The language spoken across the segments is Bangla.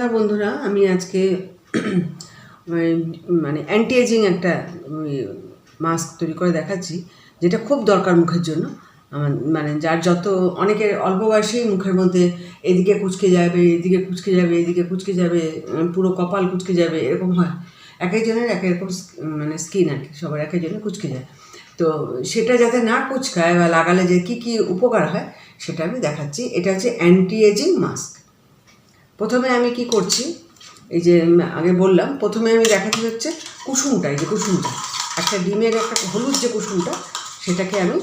সন্ধ্যা বন্ধুরা, আমি আজকে মানে অ্যান্টি এজিং একটা মাস্ক তৈরি করে দেখাচ্ছি, যেটা খুব দরকার মুখের জন্য। আমার মানে যার যত, অনেকের অল্প বয়সেই মুখের মধ্যে এদিকে কুচকে যাবে, এদিকে কুচকে যাবে, এদিকে কুচকে যাবে পুরো কপাল কুচকে যাবে, এরকম হয়। এক একজনের এক এরকম মানে স্কিন আর কি, সবার এক একজনের কুচকে যায়। তো সেটা যাতে না কুচকায় বা লাগালে যে কী কী উপকার হয়, সেটা আমি দেখাচ্ছি। এটা হচ্ছে অ্যান্টি এজিং মাস্ক প্রথমে আমি কি করছি? এই যে আগে বললাম, প্রথমে আমি দেখাচ্ছি হচ্ছে কুসুমটা, এই যে কুসুমটা। একটা ডিমের একটা হলুদ যে কুসুমটা, সেটাকে আমি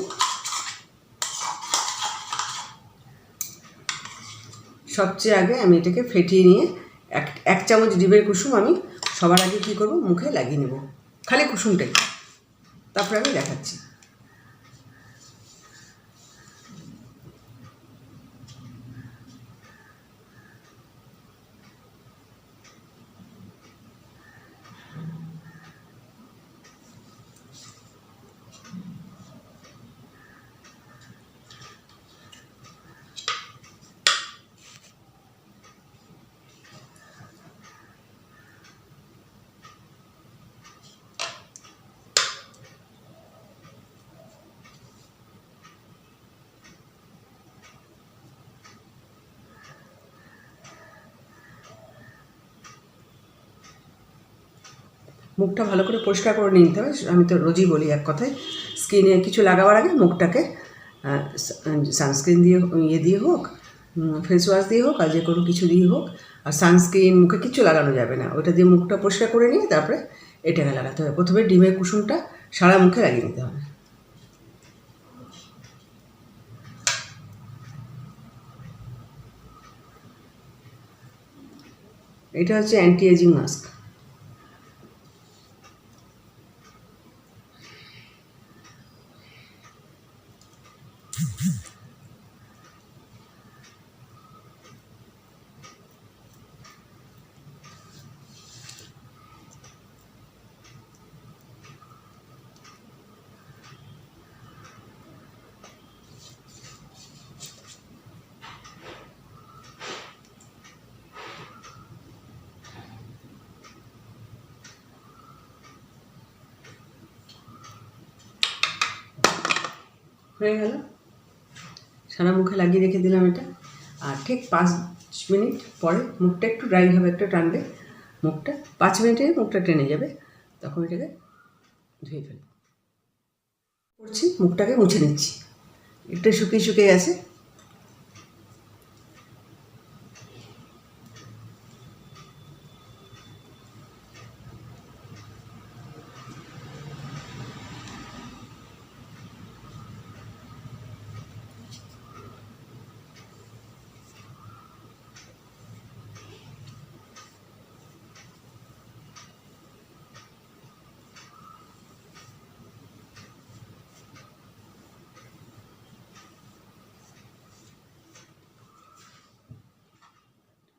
সবচেয়ে আগে আমি এটাকে ফেটিয়ে নিয়ে এক এক চামচ ডিমের কুসুম আমি সবার আগে কী করব? মুখে লাগিয়ে নেব। খালি কুসুমটাই। তারপরে আমি দেখাচ্ছি। মুখটা ভালো করে পরিষ্কার করে নিতে হবে। আমি তো রোজই বলি এক কথায়, স্কিনে কিছু লাগাবার আগে মুখটাকে সানস্ক্রিন দিয়ে ইয়ে দিয়ে হোক ফেস ওয়াশ দিয়ে হোক আর যে কোনো কিছু দিয়ে হোক, আর সানস্ক্রিন মুখে কিছু লাগানো যাবে না। ওটা দিয়ে মুখটা পরিষ্কার করে নিয়ে তারপরে এটাকে লাগাতে হবে। প্রথমে ডিমের কুসুমটা সারা মুখে লাগিয়ে নিতে হবে। এটা হচ্ছে অ্যান্টি এজিং মাস্ক হয়ে গেল সারা মুখে লাগিয়ে রেখে দিলাম এটা। আর ঠিক পাঁচ মিনিট পরে মুখটা একটু ড্রাই হবে, একটু টানবে। মুখটা পাঁচ মিনিটে মুখটা টেনে যাবে। তখন এটাকে ধুয়ে ফেলব। করছি, মুখটাকে মুছে নিচ্ছি। একটু শুকিয়ে শুকিয়ে গেছে।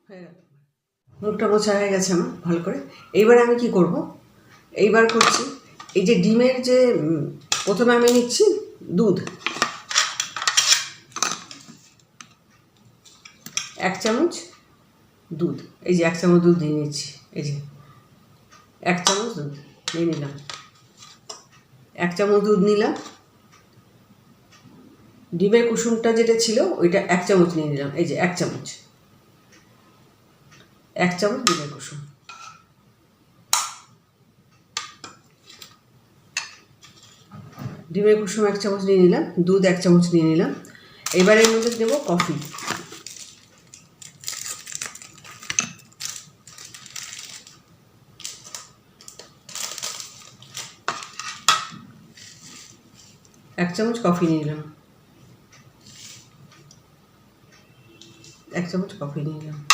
হয়ে গেল। মুখটা মোছা হয়ে গেছে আমার, ভালো করে। এইবার আমি কি করব? এইবার করছি, এই যে ডিমের যে প্রথমে আমি নিচ্ছি দুধ। এক চামচ দুধ। এই যে এক চামচ দুধ দিয়ে নিচ্ছি। এই যে এক চামচ দুধ নিয়ে নিলাম। এক চামচ দুধ নিলাম। ডিমের কুসুমটা যেটা ছিল, ওইটা এক চামচ নিয়ে নিলাম। এই যে এক চামচ। এক চামচ ডিমের কুসুম। ডিমের কুসুম এক চামচ নিয়ে নিলাম, দুধ এক চামচ নিয়ে নিলাম। এবার এর মধ্যে দেবো কফি। এক চামচ কফি নিয়ে নিলাম। এক চামচ কফি নিয়ে নিলাম।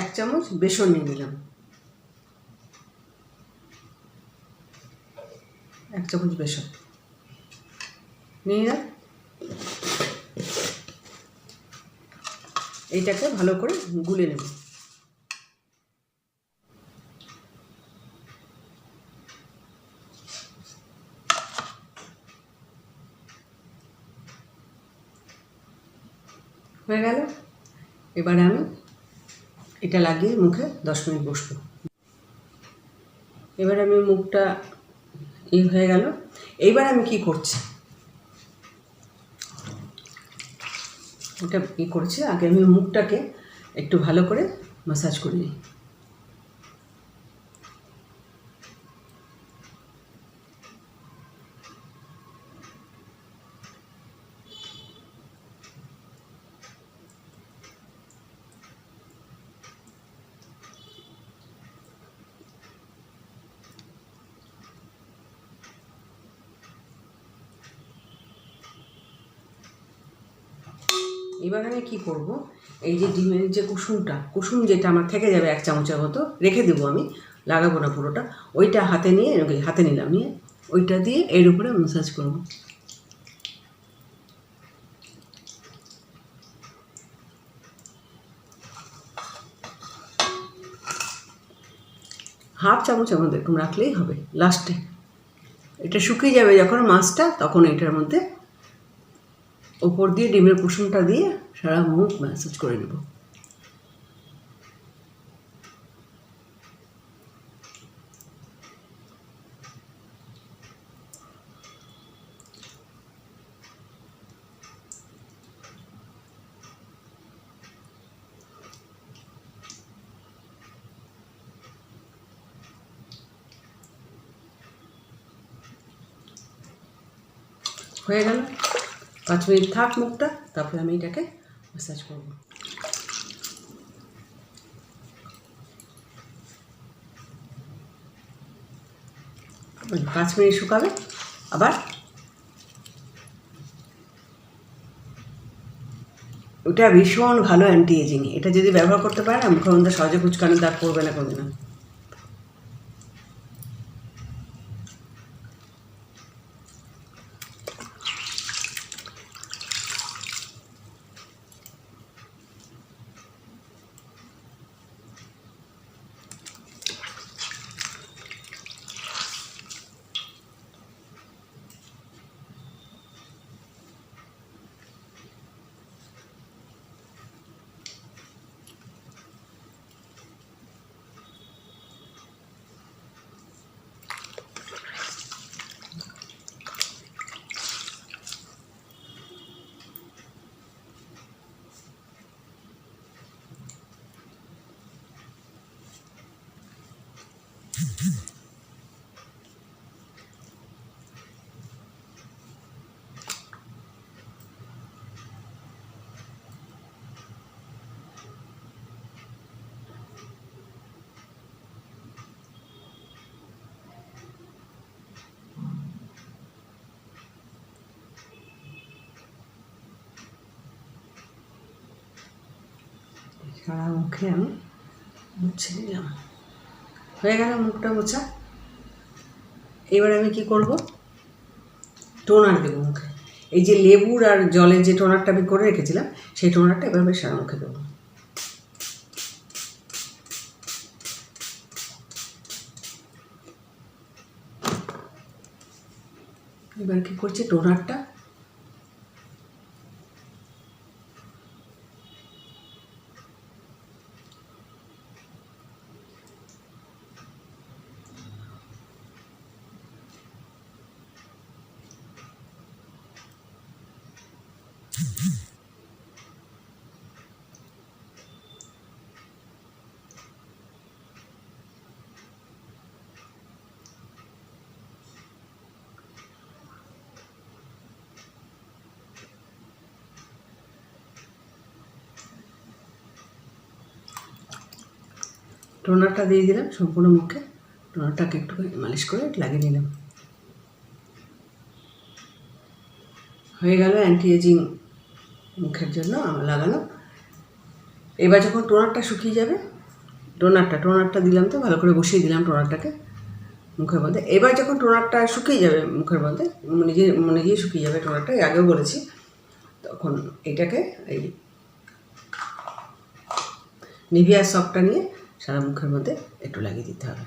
এক চামচ বেসন নিয়ে নিলাম। এক চামচ বেসন। নিয়ে নিলাম এইটাকে ভালো করে গুলে নেব। হয়ে গেল। এবারে আমি এটা লাগিয়ে মুখে দশ মিনিট বসবো। এবার আমি মুখটা ই হয়ে গেল। এইবার আমি কি করছি? এটা ই করছি। আগে আমি মুখটাকে একটু ভালো করে মাসাজ করে নিই। এবার আমি কি করব? এই যে ডিমের যে কুসুমটা, কুসুম যেটা আমার থেকে যাবে এক চামচের মতো, রেখে দেবো আমি, লাগাবো না পুরোটা, ওইটা হাতে নিয়ে হাতে নিলাম, নিয়ে ওইটা দিয়ে এর উপরে ম্যাসাজ করব। হাফ চামচের মধ্যে এরকম রাখলেই হবে লাস্টে এটা শুকিয়ে যাবে যখন মাছটা, তখন এটার মধ্যে ওপর দিয়ে ডিমের কুসুমটা দিয়ে সারা মুখ ম্যাসাজ করে নেব। হয়ে গেল? পাঁচ মিনিট থাক মুখটা, তারপরে আমি এটাকে ম্যাসাজ করব। পাঁচ মিনিট শুকাবে, আবার ওটা ভীষণ ভালো অ্যান্টি এজিং এটা যদি ব্যবহার করতে পারে না মুখের মধ্যে সহজে কুচকানো দাগ পড়বে না কোনো না সারা মুখে আমি মুছে নিলাম। হয়ে গেল মুখটা মোছা। এবার আমি কি করব? টোনার দেবো মুখে। এই যে লেবুর আর জলের যে টোনারটা আমি করে রেখেছিলাম, সেই টোনারটা এবার আমি সারা মুখে দেবো। এবার কি করছি? টোনারটা টোনারটা দিয়ে দিলাম, সম্পূর্ণ মুখে। টোনারটাকে একটু মালিশ করে লাগিয়ে নিলাম। হয়ে গেল অ্যান্টি এজিং মুখের জন্য লাগানো। এবার যখন টোনারটা শুকিয়ে যাবে, টোনারটা টোনারটা দিলাম তো, ভালো করে বসিয়ে দিলাম টোনারটাকে মুখের মধ্যে। এবার যখন টোনারটা শুকিয়ে যাবে মুখের মধ্যে, নিজে নিজেই শুকিয়ে যাবে টোনারটা আগেও বলেছি, তখন এটাকে এই নিভিয়া সফটটা নিয়ে সারা মুখের মধ্যে একটু লাগিয়ে দিতে হবে।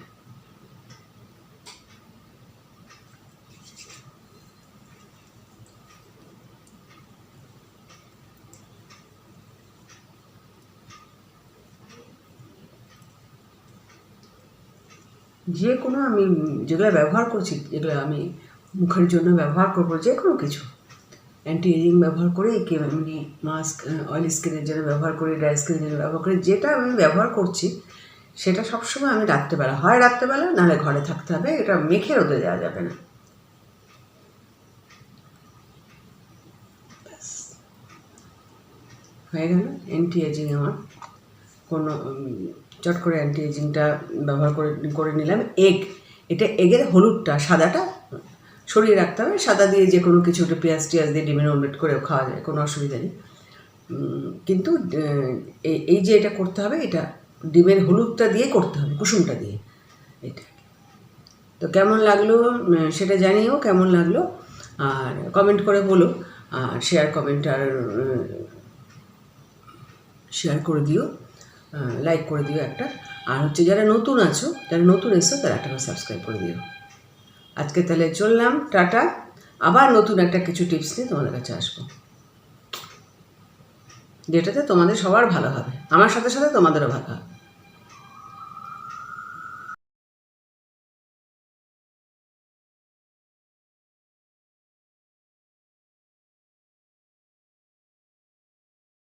যে কোনো আমি যেগুলো ব্যবহার করছি, যেগুলো আমি মুখের জন্য ব্যবহার করব, যে কোনো কিছু। অ্যান্টি এজিং ব্যবহার করে, কে মাস্ক, অয়েল স্কিনের জন্য ব্যবহার করি, ড্রাই স্কিনের জন্য ব্যবহার করি, যেটা আমি ব্যবহার করছি সেটা সবসময় আমি রাত্রেবেলা, হয় রাত্রেবেলা, নাহলে ঘরে থাকতে হবে, এটা মেখে রোদে দেওয়া যাবে না। হয়ে গেল অ্যান্টি এজিং আমার। কোনো চট করে অ্যান্টি এজিংটা ব্যবহার করে করে নিলাম। এগ এটা এগের হলুদটা, সাদাটা সরিয়ে রাখতে হবে। সাদা দিয়ে যে কোনো কিছু, একটা পেঁয়াজ টিয়াজ দিয়ে ডিমের অমলেট করেও খাওয়া যায়, কোনো অসুবিধা নেই। কিন্তু এই এই যে এটা করতে হবে, এটা ডিমের হলুদটা দিয়ে করতে হবে, কুসুমটা দিয়ে। এটা তো কেমন লাগল সেটা জানিও কেমন লাগল, আর কমেন্ট করে বলো, আর শেয়ার কমেন্ট আর শেয়ার করে দিও লাইক করে দিও একটা। আর হচ্ছে যারা নতুন আছো, যারা নতুন এসো তারা একটা সাবস্ক্রাইব করে দিও। আজকে তাহলে চললাম, টাটা। আবার নতুন একটা কিছু টিপস নিয়ে তোমাদের কাছে আসব। যেটাতে তোমাদের সবার ভালো হবে। আমার সাথে সাথে তোমাদেরও ভালো হবে।